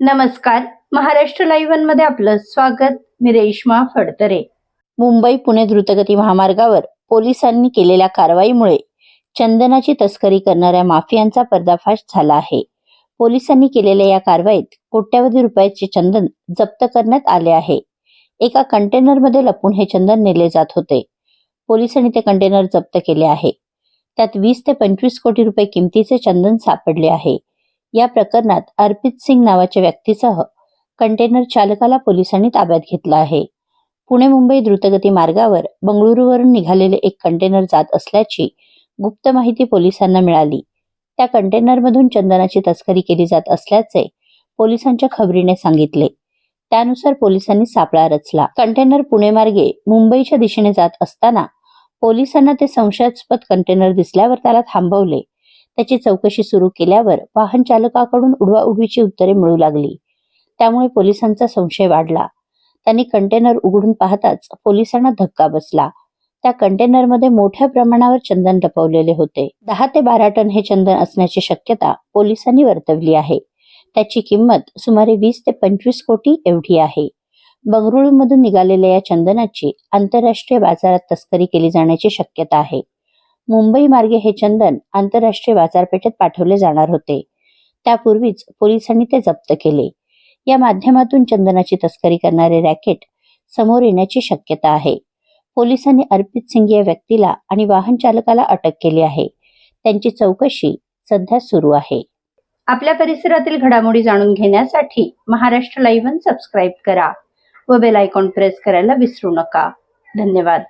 नमस्कार. महाराष्ट्र लाईव्हमध्ये आपलं स्वागत. मी रेश्मा फडतरे. मुंबई पुणे द्रुतगती महामार्गावर पोलिसांनी केलेल्या कारवाईमुळे चंदनाची तस्करी करणाऱ्या माफियांचा पर्दाफाश झाला आहे. पोलिसांनी केलेल्या या कारवाईत कोट्यवधी रुपयाचे चंदन जप्त करण्यात आले आहे. एका कंटेनरमध्ये लपून हे चंदन नेले जात होते. पोलिसांनी ते कंटेनर जप्त केले आहे. त्यात वीस ते पंचवीस कोटी रुपये किमतीचे चंदन सापडले आहे. या प्रकरणात अर्पित सिंग नावाच्या व्यक्तीसह कंटेनर चालकाला पोलिसांनी ताब्यात घेतलं आहे. पुणे मुंबई द्रुतगती मार्गावर बंगळुरूवरून निघालेले एक कंटेनर जात असल्याची गुप्त माहिती पोलिसांना मिळाली. त्या कंटेनरमधून चंदनाची तस्करी केली जात असल्याचे पोलिसांच्या खबरीने सांगितले. त्यानुसार पोलिसांनी सापळा रचला. कंटेनर पुणे मार्गे मुंबईच्या दिशेने जात असताना पोलिसांना ते संशयास्पद कंटेनर दिसल्यावर त्याला थांबवले. त्याची चौकशी सुरू केल्यावर वाहन चालकाकडून उडवाउडवीची उत्तरे मिळू लागली. त्यामुळे पोलिसांचा संशय वाढला. त्यांनी कंटेनर उघडून पाहताच पोलिसांना धक्का बसला. त्या कंटेनरमध्ये मोठ्या प्रमाणावर चंदन लपवलेले होते. दहा ते बारा टन हे चंदन असण्याची शक्यता पोलिसांनी वर्तवली आहे. त्याची किंमत सुमारे वीस ते पंचवीस कोटी एवढी आहे. बंगळुरूमधून निघालेल्या या चंदनाची आंतरराष्ट्रीय बाजारात तस्करी केली जाण्याची शक्यता आहे. मुंबई मार्गे हे चंदन आंतरराष्ट्रीय बाजारपेठेत पाठवले जाणार होते. त्यापूर्वीच पोलिसांनी ते जप्त केले. या माध्यमातून चंदनाची तस्करी करणारे रॅकेट समोर येण्याची शक्यता आहे. पोलिसांनी अर्पित सिंग या व्यक्तीला आणि वाहन चालकाला अटक केली आहे. त्यांची चौकशी सध्या सुरू आहे. आपल्या परिसरातील घडामोडी जाणून घेण्यासाठी महाराष्ट्र लाईव्ह सबस्क्राईब करा व बेल आयकॉन प्रेस करायला विसरू नका. धन्यवाद.